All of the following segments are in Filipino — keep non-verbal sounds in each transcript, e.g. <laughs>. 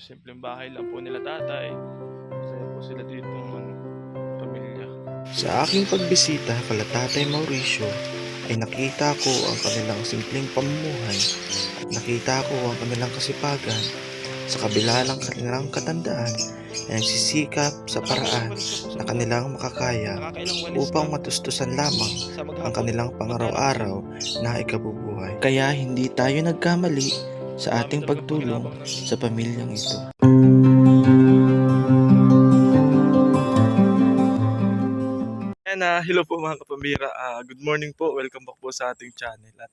simpleng bahay lang po nila tatay. Masaya po sila dito ano, pamilya. Sa aking pagbisita kala Tatay Mauricio ay nakita ko ang kanilang simpleng pamumuhay at nakita ko ang kanilang kasipagan sa kabila ng kanilang katandaan ay nagsisikap sa paraan na kanilang makakaya upang matustusan lamang ang kanilang pangaraw-araw na ikabubuhay. Kaya hindi tayo nagkamali sa ating pagtulong sa pamilyang ito. Ayan, ah, hello po mga kapambira. Ah, good morning po. Welcome back po sa ating channel. At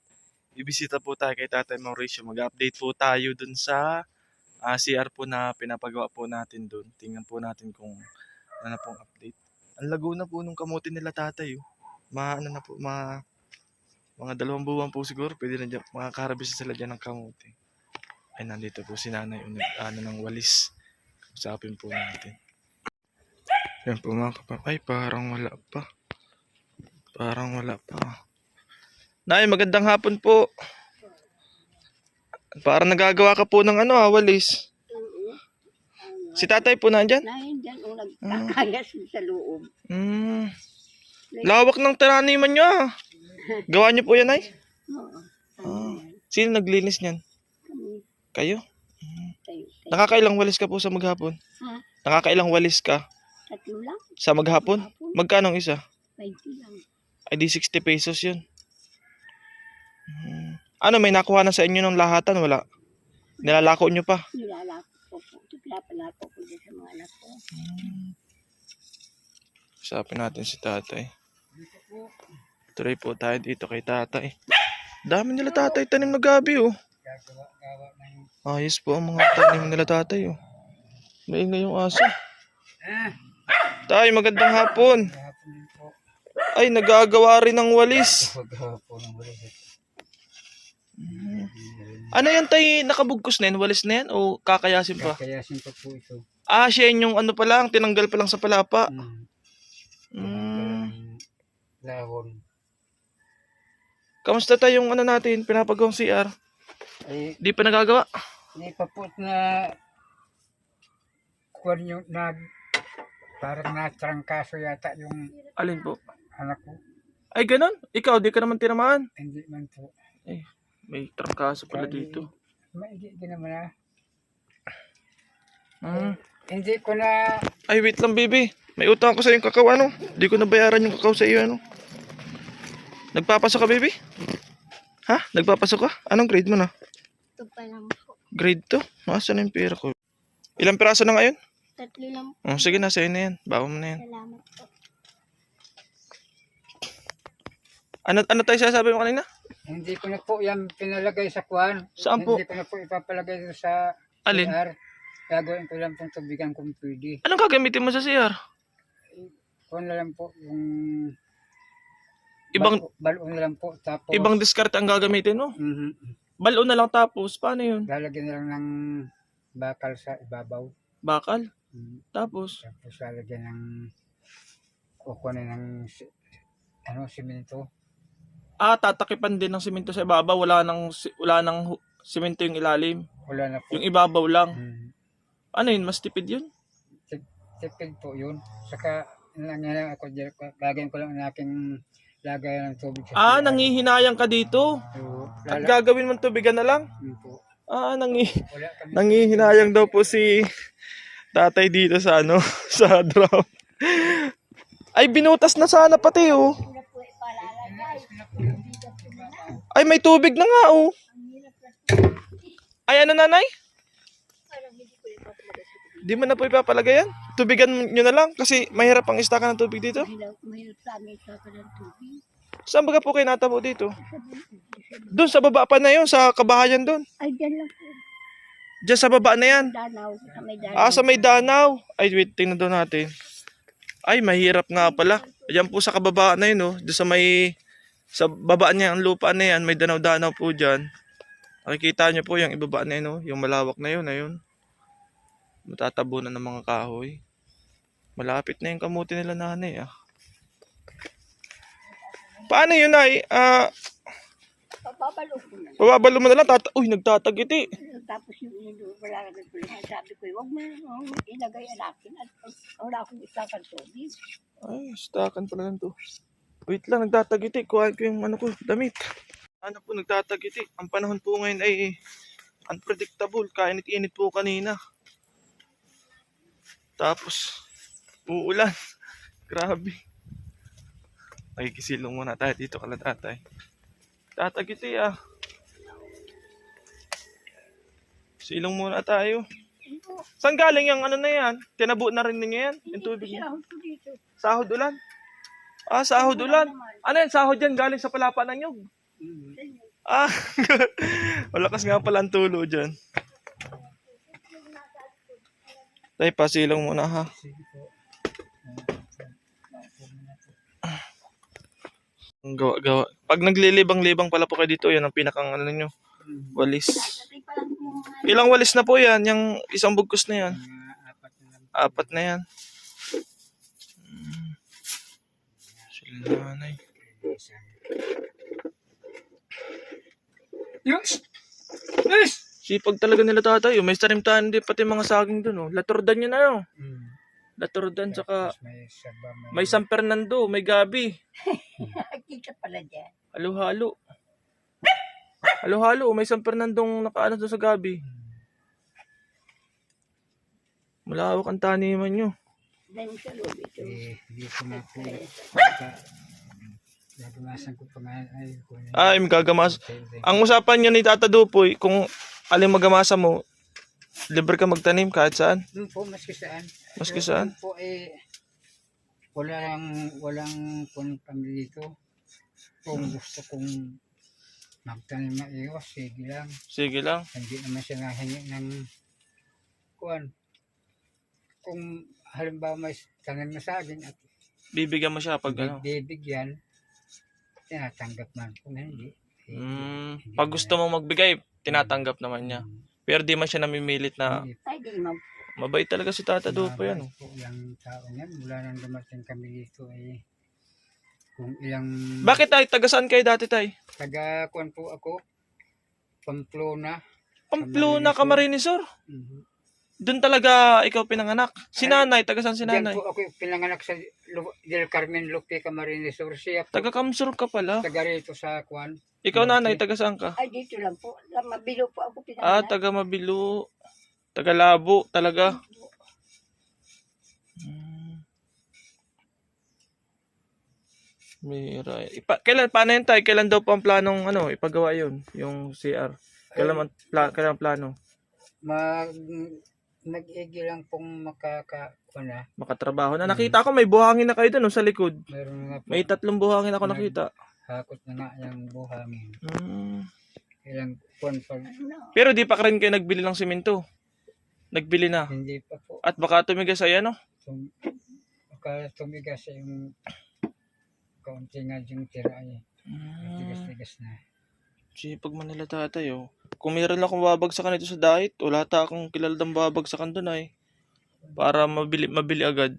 ibisita po tayo kay Tatay Mauricio. Mag-update po tayo dun sa ah, CR po na pinapagawa po natin dun. Tingnan po natin kung ano na pong update. Ang lago na po nung kamote nila tatay. Oh. Ma, ano na po, ma, mga dalawang buwan po siguro. Pwede na dyan, makakarabis na sila dyan ng kamote. Ay, nandito po si nanay. Unag, ano ng walis. Usapin po natin. Yan po mga kapap. Ay, parang wala pa. Parang wala pa. Nay, magandang hapon po. Parang nagagawa ka po ng ano ah, walis. Si tatay po nandyan? Nahin dyan o nagkakayas sa loob. Hmm. Lawak ng taraniman nyo ah. Gawa nyo po yan ay? Oo. Ah. Sino naglinis niyan? Kayo? tayo. tayo. Nakakailang walis ka po sa maghapon? Ha? Nakakailang walis ka Tatlo lang. sa maghapon? Hapon. Magkano ang isa? 20 lang. Ay di 60 pesos yun. Hmm. Ano, may nakuha na sa inyo ng lahatan? Wala. Nilalako nyo pa. Nilalako ko po. Pinapalako ko dyan sa mga anak ko. Usapin natin si tatay. Tuloy po tayo dito kay tatay. Dami nila tatay tanim na gabi oh. Ayos po ang mga tanim nila tatay oh. Maingay yung aso. Tay, magandang hapon. Ay, nagagawa rin ng walis. Ano yan tay, nakabugkos na yan? Walis na yan o kakayasin pa? Kakayasin pa po ito. Ah, siya yun yung ano pa lang, tinanggal pa lang sa palapa. Mm. Mm. Lahon. Kamusta tayo yung ano natin, pinapagawang CR? Ay, Di pa nagagawa? Hindi pa po na kuwan yung nag parang natrangkaso yata yung Alin po? anak ko. Ay, ganun? Ikaw, di ka naman tinamaan. Hindi man po. May trangkaso pala dito. Maigi din naman ah. Hmm. Hindi ko na Ay, wait lang, baby. May utang ako sa yung kakao, ano? Di ko nabayaran yung kakao sa iyo, ano? Nagpapasok ka, baby? Ha? Nagpapasok ka? Anong grade mo na? Ito pa lang. Grade 2? Nasaan na yung pera ko? Ilang piraso na ngayon? Tatlo lang po. Oh, sige, nasa iyo na yan. Bawa mo na yan. Salamat po. Ano, ano tayo sasabi mo kanina? hindi ko na po yan pinalagay sa kuwan. Saan po? Hindi ko na po ipapalagay sa Alin? CR. Gagawin ko lang pong tubigan kung pwede. Anong gagamitin mo sa CR? Kuwan na lang po yung Ibang, balo, balo na lang po. Tapos ibang diskarte ang gagamitin mo? Mhm. Balo na lang tapos. Paano yun? Lalagyan na lang ng bakal sa ibabaw. Bakal. Mm. Tapos, Tapos lalagyan ng kukunin ng si- ano, simento. ah, tatakipan din ng simento sa ibabaw. Wala nang, si- wala nang hu- simento yung ilalim. Wala na po. Yung ibabaw lang. Mm. Ano yun? Mas tipid yun? Tipid po yun. Saka, lang ako, lagyan ko lang ang aking lagay ng tubig sa Ah, nangihinayang ka dito. So, At lala- gagawin mo tubigan na lang? yun po. Ah, nangi Wala kami. nangihinayang daw po si tatay dito sa ano, <laughs> sa drum. Ay, binutas na sana pati oh. Ay, may tubig na nga oh. Ay, ano nanay? Di mo na po ipapalagay yan? Tubigan nyo na lang kasi mahirap ang istakan ng tubig dito. Mahirap, sa amin sa ng tubig. Saan ba po kayo natabo dito? Doon sa baba pa na yun, sa kabahayan doon. Ay, dyan lang po. Diyan sa baba na yan. Danaw. Sa may danaw. Ah, sa may danaw. Ay, wait, tingnan daw natin. Ay, mahirap nga pala. Diyan po sa kababa na yun, oh. Doon sa may, sa baba niya, ang lupa na yan, may danaw-danaw po dyan. Nakikita niyo po yung ibaba na yun, oh. Yung malawak na yun, ayun. Matatabunan ng mga kahoy. Malapit na yung kamuti nila nanay, ah. Paano yun, ay? Ah, Papabalo ko na. Bababalo mo na lang. Tata Uy, nagtatagiti. Tapos yung ino, wala ka nagpulahan. Sabi ko, huwag mo nang ilagay ang akin. At wala akong isakan tubig. Ay, stakan pala lang to. Wait lang, nagtatagiti. Kuhaan ko yung ano ko, damit. Ano po, nagtatagiti. Ang panahon po ngayon ay unpredictable. Kainit-init po kanina. Tapos, uulan. <laughs> Grabe. Nakikisilong muna tayo dito kala tatay. Tatagiti ah. Silong muna tayo. Saan galing yung ano na yan? Tinabu na rin niya yan? Yung tubig niya? Sahod ulan? Ah, sahod ulan. Ano yan? Sahod yan galing sa palapa ng nyog. Ah, <laughs> malakas nga pala ang tulo dyan. Tay, pasilong muna ha. Ang gawa-gawa. Pag naglilibang-libang pala po kayo dito, yan ang pinakang ano nyo, walis. Ilang walis na po yan? Yung isang bugkos na yan. Apat na yan. Hmm. Sila nanay. Yes! Yes! Sipag talaga nila tatay. May tanim-tanim din pati mga saging dun. Oh. Latordan yun ano. Mm. Latordan tsaka Tapos may saba, may... may San Fernando, may Gabi. <laughs> Kita pala dyan. Halo-halo. Halo-halo, may San Fernandong nakaano doon sa Gabi. Malawak ang taniman nyo. Ito. Eh, hindi ko na pa nga. Ay, ko na. Ay, magagamasa. Ang usapan nyo ni Tata Dupoy, kung alin magamasa mo, libre ka magtanim kahit saan. Doon po, maski saan. Maski Pero saan? doon po eh, walang, walang kung kami dito. Kung gusto kong magtanim na iwas, sige lang. Sige lang. Hindi naman siya nahingi ng kuan. Kung halimbawa may tanim na saging at Bibigyan mo siya pag ano. bibigyan, tinatanggap man. Kung hindi, eh, Mm, pag gusto mo magbigay, tinatanggap naman niya. Pero di man siya namimilit na hindi Ay, di mo. mabait talaga si Tata Dupoy. Ano? po yung tao niyan. Mula nang dumating kami dito eh, kung ilang Bakit tay? Taga saan kayo dati tay? taga kuan po ako, Pamplona. Pamplona, Camarinesor. Mhm. Doon talaga ikaw pinanganak. Si nanay, taga saan si Diyan nanay? po ako pinanganak sa Lu- Del Carmen Lupe Camarines Sur. Siya po Taga Kamsur ka pala. taga rito sa kuan. Ikaw nanay, taga saan ka? Ay, dito lang po. Mabilo po ako Ah, pinangalan. taga Mabilo. Taga Labo talaga. Hmm. Mira. Ipa, kailan, paano yun tayo? Kailan daw po ang planong ano, ipagawa yun? Yung CR. Kailan, man- pla, kailan ang plano? Mag nag-igi lang pong makaka na. Makatrabaho na. Nakita ko may buhangin na kayo doon no, sa likod. Meron nga po May tatlong buhangin ako nakita. hakot na nga yung buhangin. Hmm. Ilang kuan pa Ano? Pero di pa ka rin kayo nagbili ng simento. Nagbili na. hindi pa po. At baka tumigas ay ano? Tum baka tumigas yung kaunti nga yung tira eh. Hmm. Tigas-tigas na. Sipag man nila tatay, oh. Kung meron akong babagsakan ito sa diet, wala ta akong kilalang babagsakan doon ay. Para mabili, mabili agad.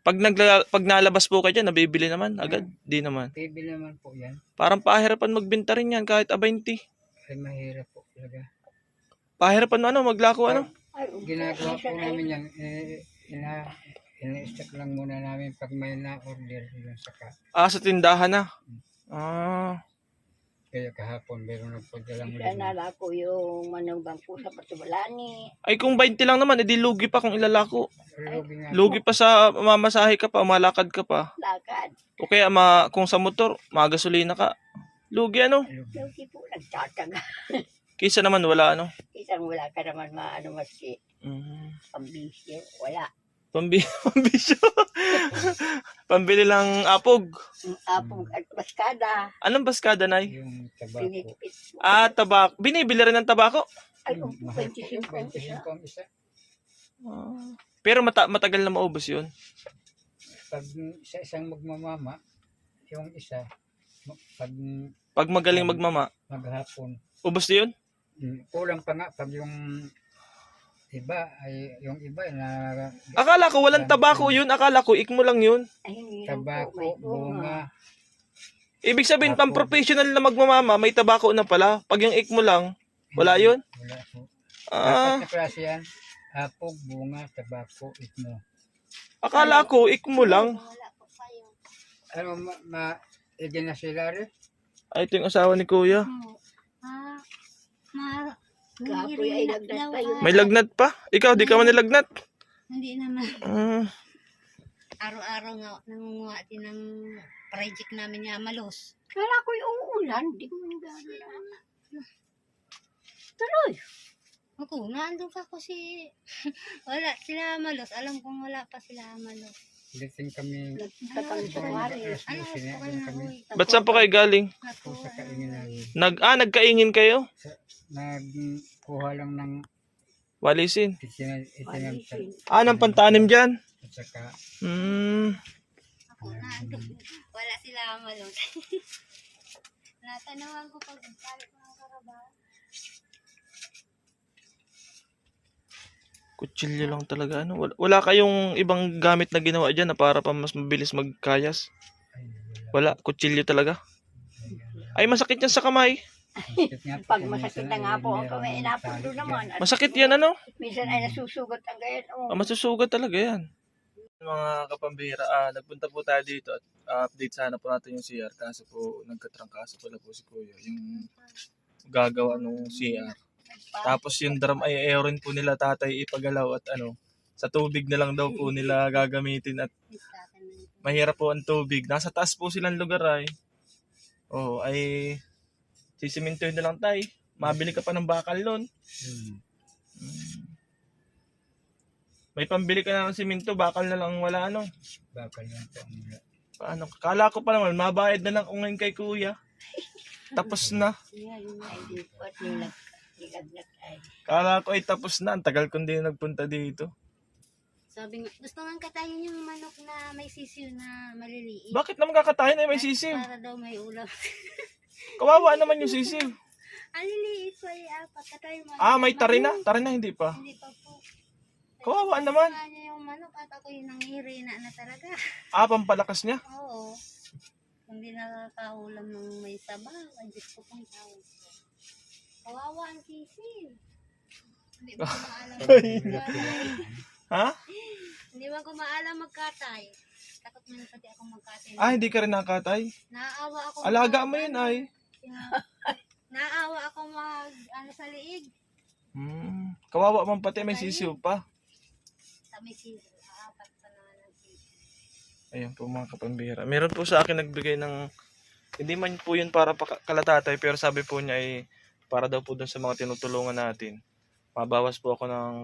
Pag, nagla, pag nalabas po kayo dyan, nabibili naman agad? Di naman. Bibili naman po yan. Parang pahirapan magbenta rin yan kahit abaynti. Ay mahirap po talaga. Pahirapan ano, maglako ano? Ginagawa po namin yan. Eh, ina, ina-stack lang muna namin pag may na-order yun saka. Ah, sa tindahan na. Ah, Kaya kahapon meron nagpadalang Kaya lima. nala ko yung manugang po sa patubalani. ay kung 20 lang naman, edi lugi pa kung ilalako. Lugi nga. Lugi pa sa mamasahe ka pa, malakad ka pa. Lakad. O kaya ma, kung sa motor, magasolina ka. Lugi ano? Lugi. Po nagtataga. <laughs> Kisa naman wala ano. Isang wala ka naman maano maski Mm. pambisyo. Wala. Pambi <laughs> pambisyo. Pambili lang apog. Ang apong at baskada. Anong baskada, Nay? Yung tabako. Pinitipit mo. Ah, tabak. Binibili rin ng tabako. Ay, upo, Mahal po 25 ang isa. 25 ang isa. Pero mata matagal na maubos yun. Pag sa isang magmamama, yung isa, pag Pag magaling magmama, maghapon, ubos na yun? mm, kulang pa nga pag yung iba ay yung iba na Akala ko walang tabako yun. Akala ko ikmo lang yun. Tabako, bunga, Ibig sabihin, pang professional na magmamama, may tabako na pala. Pag yung ik mo lang, wala yun? Wala po. Ah, Apat na klase yan. Hapog, bunga, tabako, itmo. akala ko, ik mo lang. Ano, ma, ma, na sila rin? Ay, ito yung asawa ni Kuya. Ah, ma, Kapoy ay lagnat pa yun. May lagnat pa. Ikaw, di ka man nilagnat. Hindi naman. Ah, Araw-araw nga nangunguha din ng project namin niya malos. Kala ko yung uulan, di ko nagdadaan. Tuloy. Ako, naandun ka ko si... <laughs> wala sila malos. Alam kong wala pa sila malos. Dating kami, Ano, 12 na okay ano uy. ba't saan pa kayo galing? Po. Nag, ah, nagkaingin kayo? Nagkuha lang ng Walisin. itinag, itinag, Ah, ng pantanim dyan. at saka Hmm. Wala sila malos. <laughs> Natanawan ko pag balik ko ng karabaho. Kutsilyo lang talaga. Ano? Wala, wala kayong ibang gamit na ginawa dyan na para pa mas mabilis magkayas? ay wala. Wala, kutsilyo talaga. Ay, masakit yan sa kamay. Masakit nga po Pag masakit na nga po ang kamay, inapundo naman. At Masakit yan, ano? minsan ay nasusugat ang. Ah, Oh. masusugat talaga yan. Mga kapambira, ah, nagpunta po tayo dito at ah, update sana po natin yung CR kaso po nagkatrangkaso pala po si Kuya yung gagawa ng CR. Tapos yung drum ay aeron po nila tatay ipagalaw at ano, sa tubig na lang daw po nila gagamitin at mahirap po ang tubig. Nasa taas po silang lugar ay. Oh, ay sisimintoy na lang tay. Mabili ka pa ng bakal nun. Hmm. May pambili ka na ng siminto, bakal na lang wala ano. Bakal lang po ang wala. Paano? Kala ko pa naman, mabayad na lang ako ngayon kay kuya. Tapos na. Kala ko ay tapos na. Ang tagal kong din nagpunta dito. Sabi nga, gusto nga katayin yung manok na may sisiw na maliliit. Bakit naman kakatayin ay may sisiw? Para daw may ulam. <laughs> Kawawa naman yung sisiw. Ang liliit pa ay apat. Mo. Ah, may tari na? Tari na, hindi pa. Hindi pa po. Kawawa naman. Kaya niya yung manok at ako yung nangihirina na talaga. Ah, pampalakas niya. Oo. Hindi nakakaulam ng may sabaw. Ay, Diyos ko pong tawag. Kawawa ang sisiw. Hindi ba ko <laughs> maalam magkatay? Ha? Hindi ba ko maalam magkatay? Takot man pati ako magkatay. Ah, hindi ka rin nakatay. Naawa ako. Alaga mo yun ay. Naawa ako mag, ano sa liig. Hmm. Kawawa man pati may sisiw pa. Sa may sisiw. Apat pa naman ang sisiw. Ayan po mga kapambira. Meron po sa akin nagbigay ng hindi man po yun para pa kalatatay pero sabi po niya ay para daw po dun sa mga tinutulungan natin. Mabawas po ako ng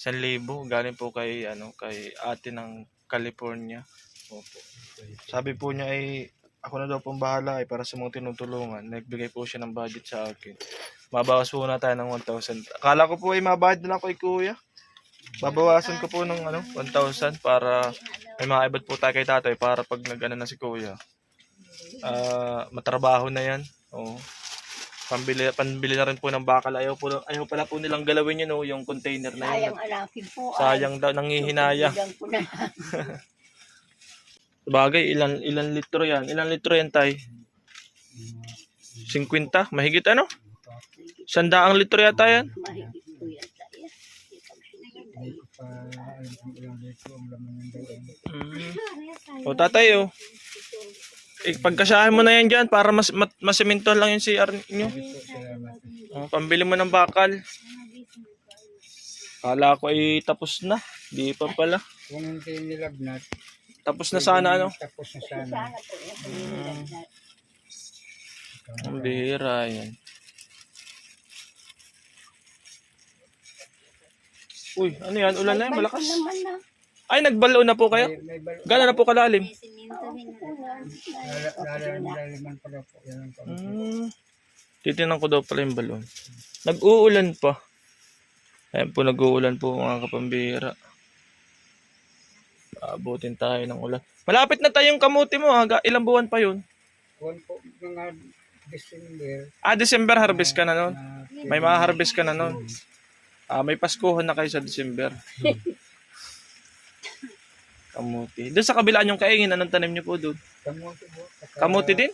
1,000 galing po kay ano kay ate ng California. Opo. Sabi po niya ay ako na daw pong bahala ay para sa mga tinutulungan. Nagbigay po siya ng budget sa akin. Mabawas po na tayo ng 1,000. Akala ko po ay mabayad na lang kay kuya. Babawasan ko po ng ano, 1,000 para may mga iba't po tayo kay tatay para pag nag-ano na si kuya. Ah, matrabaho na yan. Oo. Pambili, panbili na rin po ng bakal. Ayaw, po, ayaw pala po nilang galawin yun, oh, yung container na yun. Sayang alakin po. ay. Sayang daw, nangihinaya. <laughs> Bagay, ilan, ilan litro yan? Ilan litro yan, tay? 50? Mahigit ano? Sandaang litro yata yan? Mahigit po yan tayo. Hindi ko pa alam kung ilang dito ang laman ng doon. Mm. O tatay, oh. Eh, pagkasahin mo na yan dyan para mas, mat, masiminto lang yung CR nyo. Oh, pambili mo ng bakal. Kala ko ay tapos na. Di pa pala. Kung hindi nilagnat, Tapos na sana ano. tapos na sana. Nilagnat. Ang bihira yan. Uy, ano yan? Ulan na yan, Balik malakas. Ay, nagbalo na po kayo? Gano'n na po kalalim? May simintuhin na. Ulan. lala- lalalim laliman pala po. Yan ang kaunti. Hmm. Titinan ko daw pala yung balon. Nag-uulan pa. Ayan po, nag-uulan po mga kapambira. Abutin tayo ng ulan. Malapit na tayong kamuti mo ha. Ga- Ilang buwan pa yun? Kuwan po mga December Ah, December harvest ka na nun. May mga-harvest ka na nun. Ah, may Paskuhan na kayo sa December. <laughs> Kamuti. Doon sa kabila yung kaingin, anong tanim niyo po doon? kamote po, saka Kamuti din?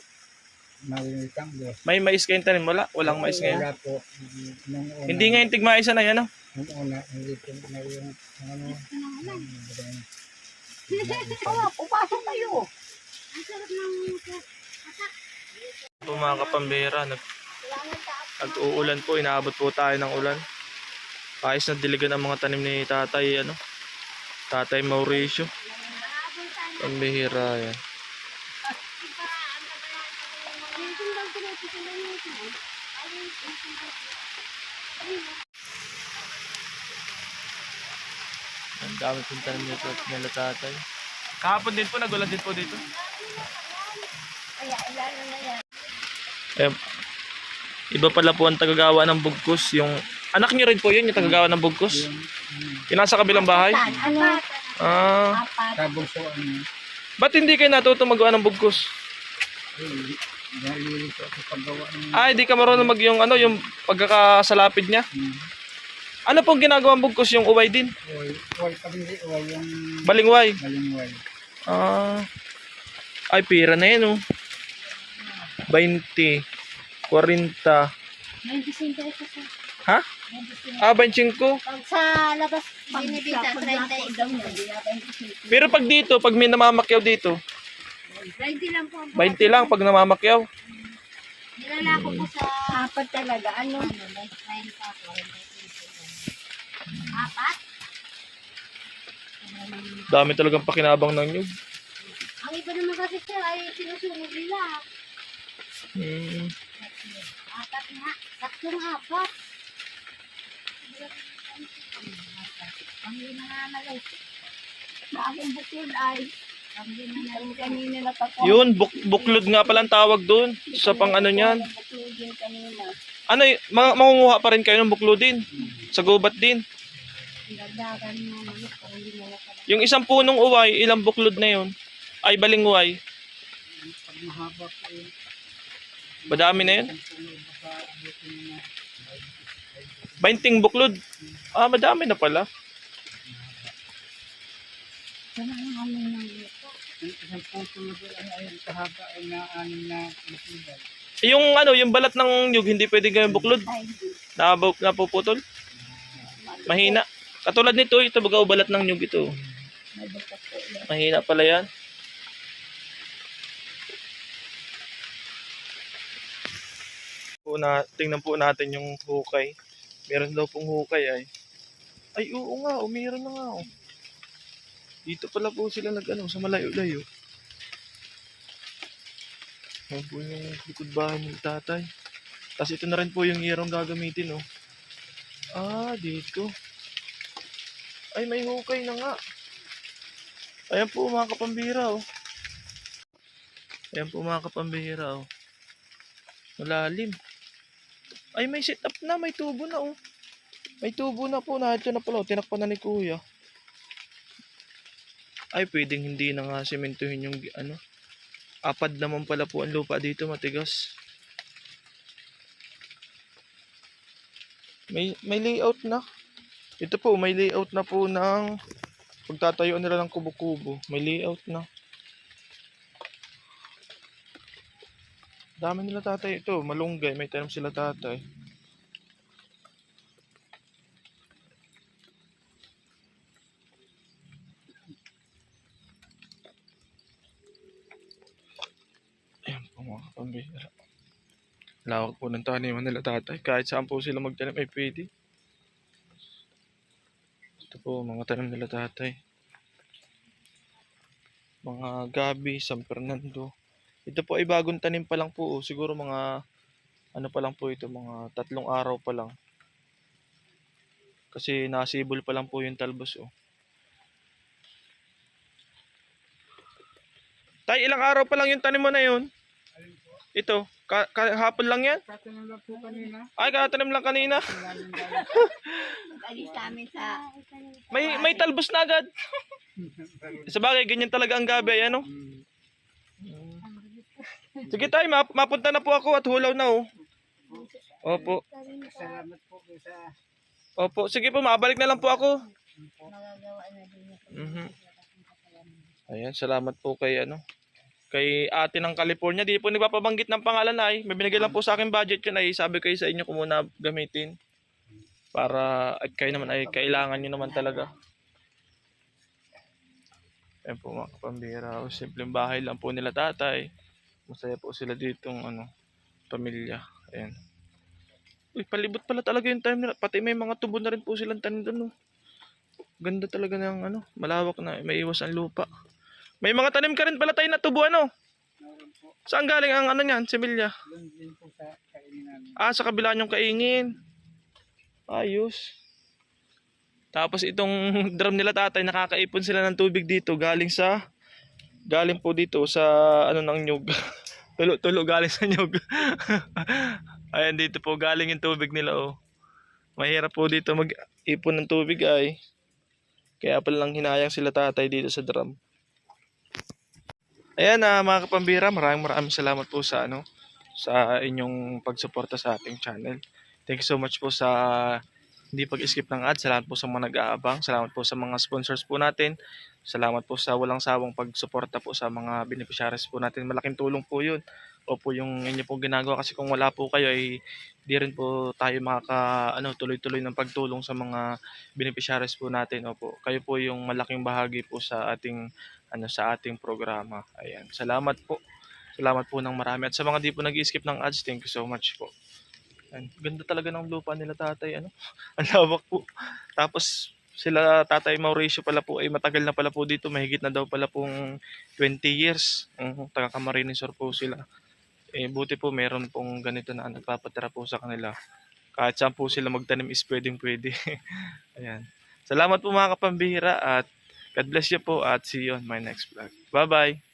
May mais kayong tanim? Wala? Walang mais ngayon? Wala po. Una, Hindi ngayon tigmaisa na yan, ano? Nung una, hindi po na yung ano. Oo, pupasok kayo. Ang sarap ng Po mga kapambera, nag, nag-uulan po, inaabot po tayo ng ulan. Ayos na diligan ang mga tanim ni tatay, ano? Tatay Mauricio. Pambihira yan. Ang dami pong tanim nila, nila tatay. Kahapon din po, nagulan din po dito. Eh, iba pala po ang tagagawa ng bugkos. Yung anak niyo rin po yun, yung tagagawa ng bugkos. Yung nasa kabilang bahay. Ano? Ah, Apat. Ano, ba't hindi kayo natuto magawa ng bugkos? eh, paggawa ng Ah, hindi ka marunong mag yung ano, yung pagkakasalapid niya. Hmm. Ano pong ginagawa ng bugkos? Yung uway din? oil. Oil pa hindi oil yung Balingway. malingway. Ah, ay, pira na yan, oh. 20, 40, May disinta ito sa... ha? Ah, 25. Pag sa labas, binibita, 30 daw niya, di yata yung kasi. Pero pag dito, pag may namamakyaw dito, 20 lang po. ang 20 lang pag namamakyaw. Nilalako ko sa... Apat talaga, ano? 9 pa ako. Apat? Dami talagang pakinabang ng nyug. Ang iba naman kasi sir ay sinusunod nila. Hmm. Apat nga. Tatlong apat. Ang nangangalay. Sa aking bukid ay, Ang nangangalay. ang kanina natako. Yun, buk buklod nga pala ang tawag doon. Sa pang ano niyan. Din. Ano, ma- mangunguha pa rin kayo ng buklodin. Sa gubat din. Yung isang punong uway, ilang buklod na yun? Ay. Pag mahaba po yun, Madami na yun. 20 buklod. Ah, madami na pala. Yung ano, yung balat ng nyug, hindi pwede gawing buklod. Nabu- napuputol. Mahina. Katulad nito, ito baga balat ng nyug ito. Mahina pala yan. Po na, tingnan po natin yung hukay. Meron daw pong hukay ay. Ay, oo nga, oh, meron na nga. Oh. Dito pala po sila nag ano, sa malayo-layo. Yan po yung likod bahay ng tatay. Tapos ito na rin po yung irong gagamitin, oh. Ah, dito. Ay, may hukay na nga. Ayan po mga kapambira oh. Ayan po mga kapambira oh. Malalim. Ay may setup na, may tubo na oh. May tubo na po, nahat na pala. oh. Tinakpan na ni kuya. Ay pwedeng hindi na nga sementuhin yung ano. Apad naman pala po ang lupa dito, matigas. May, may layout na. Ito po, may layout na po ng pagtatayuan nila ng kubo-kubo. May layout na. Dami nila tatay ito. Malunggay. May tanim sila tatay. Ayan po mga pambira. Lawak po ng taniman nila tatay. Kahit saan po sila magtanim ay pwede. Ito po mga tanim nila tatay mga gabi, San Fernando. Ito po ay bagong tanim pa lang po. oh. Siguro mga ano pa lang po ito, mga tatlong araw pa lang. Kasi nasibol pa lang po yung talbos oh. Tay, ilang araw pa lang yung tanim mo na yun? Ito, ka, ka- hapon lang yan? Katanim lang po kanina. Ay, katanim lang kanina. Alis sa May may talbos na agad. <laughs> Sa bagay, ganyan talaga ang gabi, ano? Hmm. Sige tayo, map- mapunta na po ako at hulaw na oh. Opo. Salamat po sa Opo, sige po, mabalik na lang po ako. Ito. Mhm. Ayan, salamat po kay ano, kay ate ng California. Di po nagpapabanggit ng pangalan ay. May binigay lang po sa akin budget yun ay sabi kayo sa inyo kung muna gamitin. Para at kayo naman ay kailangan nyo naman talaga. Ayan po mga kapambira. O, simpleng bahay lang po nila tatay. Masaya po sila ditong ano, pamilya. Ayan. Uy, palibot pala talaga yung time nila. Pati may mga tubo na rin po silang tanim doon. No? Ganda talaga ng ano, malawak na, may iwas ang lupa. May mga tanim ka rin pala tayo na tubo ano? Saan galing ang ano niyan, similya? Doon po sa kainin namin. Ah, sa kabila niyong kaingin. Ayos. Tapos itong <laughs> drum nila tatay, nakakaipon sila ng tubig dito galing sa galing po dito sa ano ng nyug. <laughs> Tulo-tulo galing sa nyug. <laughs> Ayan dito po galing yung tubig nila oh. Mahirap po dito mag-ipon ng tubig ay. Kaya pala lang hinayang sila tatay dito sa drum. Ayan na mga kapambira, maraming maraming salamat po sa ano sa inyong pagsuporta sa ating channel. Thank you so much po sa hindi pag-skip ng ads. Salamat po sa mga nag-aabang. Salamat po sa mga sponsors po natin. Salamat po sa walang sawang pagsuporta po sa mga beneficiaries po natin. Malaking tulong po yun. O po yung inyo pong ginagawa kasi kung wala po kayo ay di rin po tayo makaka ano, tuloy-tuloy ng pagtulong sa mga beneficiaries po natin. Opo, kayo po yung malaking bahagi po sa ating ano sa ating programa. Ayan. Salamat po. Salamat po ng marami. At sa mga di po nag-skip ng ads, thank you so much po. Ayan. Ganda talaga ng lupa nila tatay. Ano? <laughs> Ang lawak po. Tapos sila tatay Mauricio pala po ay matagal na pala po dito. Mahigit na daw pala pong 20 years. Uh, taga Camarines po sila. Eh, buti po meron pong ganito na nagpapatira po sa kanila. Kahit saan po sila magtanim is pwedeng pwede. <laughs> Ayan. Salamat po mga kapambihira at God bless you po at see you on my next vlog. Bye-bye!